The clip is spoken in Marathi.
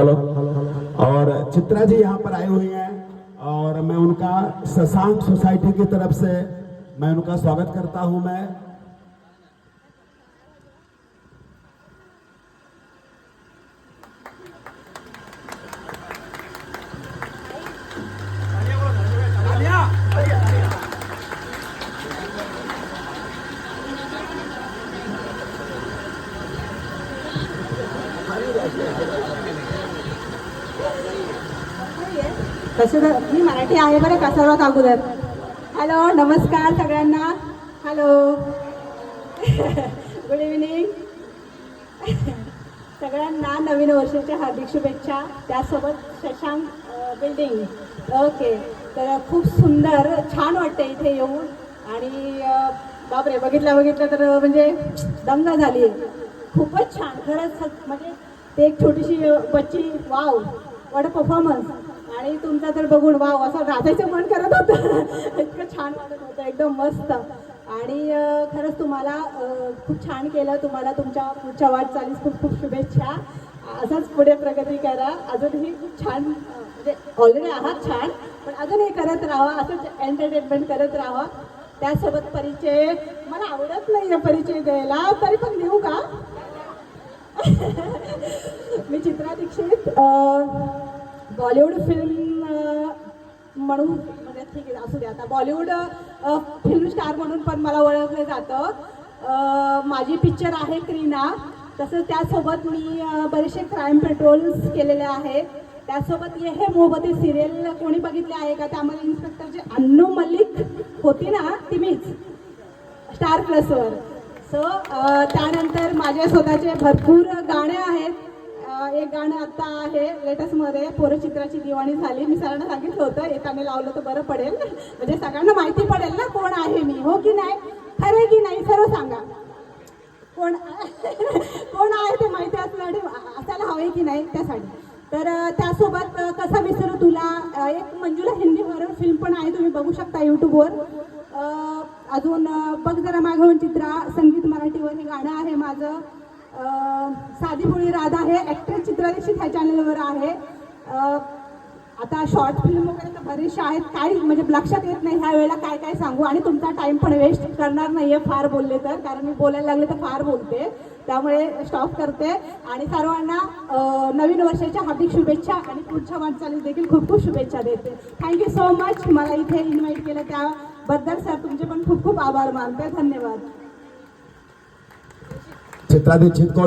हेलो और चित्रा जी यहाँ पर आई हुई हैं और मैं उनका शशांक सोसाइटी की तरफ़ से मैं उनका स्वागत करता हूँ मैं। तसं तर मी मराठी आहे बरं का? सर्वात अगोदर हॅलो नमस्कार सगळ्यांना. हॅलो गुड इव्हिनिंग सगळ्यांना नवीन वर्षाच्या हार्दिक शुभेच्छा. त्यासोबत शशांक बिल्डिंग ओके तर खूप सुंदर छान वाटतं इथे येऊन. आणि बापरे बघितलं बघितलं तर म्हणजे दंग झाली खूपच छान. खरंच म्हणजे ते एक छोटीशी बच्ची वाव वॉट परफॉर्मन्स आणि तुमचा तर बघून वाव असं नाचायचं मन करत होतं. इतकं छान वाटत होतं एकदम मस्त. आणि खरंच तुम्हाला खूप छान केलं. तुम्हाला तुमच्या पुढच्या वाटचालीस खूप खूप शुभेच्छा. असंच पुढे प्रगती करा. अजूनही खूप छान म्हणजे ऑलरेडी आहात छान. पण अजूनही करत राहा. असंच एंटरटेनमेंट करत राहा. त्यासोबत परिचय मला आवडत नाही आहे परिचय द्यायला. तरी पण देऊ का? मी चित्रा दीक्षित बॉलिवूड फिल्म म्हणून म्हणजे ठीक आहे असू दे आता. बॉलिवूड फिल्म स्टार म्हणून पण मला ओळखलं जातं. माझी पिक्चर आहे क्रीना. तसंच त्यासोबत मी बरेचसे क्राईम पेट्रोल्स केलेले आहेत. त्यासोबत ये हे मोहबते सिरियल कोणी बघितले आहे का? त्यामध्ये इन्स्पेक्टर जे अन्नू मल्लिक होती ना ती मीच. स्टार प्लसवर सो त्यानंतर माझ्या स्वतःचे भरपूर गाणे आहेत. एक गाणं आता आहे लेटेस्टमध्ये पोरचित्राची दिवाणी झाली. मी सरांना सांगितलं होतं येताना लावलं तर बरं पडेल. म्हणजे सगळ्यांना माहिती पडेल ना कोण आहे मी हो की नाही? खरं आहे की नाही? सर्व सांगा. कोण कोण आहे ते माहिती असण्यासाठी असायला हवे की नाही त्यासाठी. तर त्यासोबत कसा विसरू तुला? एक मंजुला हिंदी हॉरर फिल्म पण आहे तुम्ही बघू शकता यूट्यूबवर अजून बघ जरा मागवून चित्रा संगीत मराठीवर हे गाणं आहे माझं. साधी मुळी राधा हे ॲक्ट्रेस चित्रा ह्या चॅनलवर आहे. आता शॉर्ट फिल्म वगैरे तर बरेचसे आहेत. काही म्हणजे लक्षात येत नाही ह्या वेळेला काय काय सांगू आणि तुमचा टाइम पण वेस्ट करणार नाहीये फार बोलले तर. कारण मी बोलायला लागले तर फार बोलते. त्यामुळे स्टॉप करते. आणि सर्वांना नवीन वर्षाच्या हार्दिक शुभेच्छा आणि पुढच्या वाटचालीस देखील खूप खूप शुभेच्छा देते. थँक्यू सो मच मला इथे इन्व्हाइट केलं. त्याबद्दल सर तुमचे पण खूप खूप आभार मानते. धन्यवाद. चित्रा दीक्षित को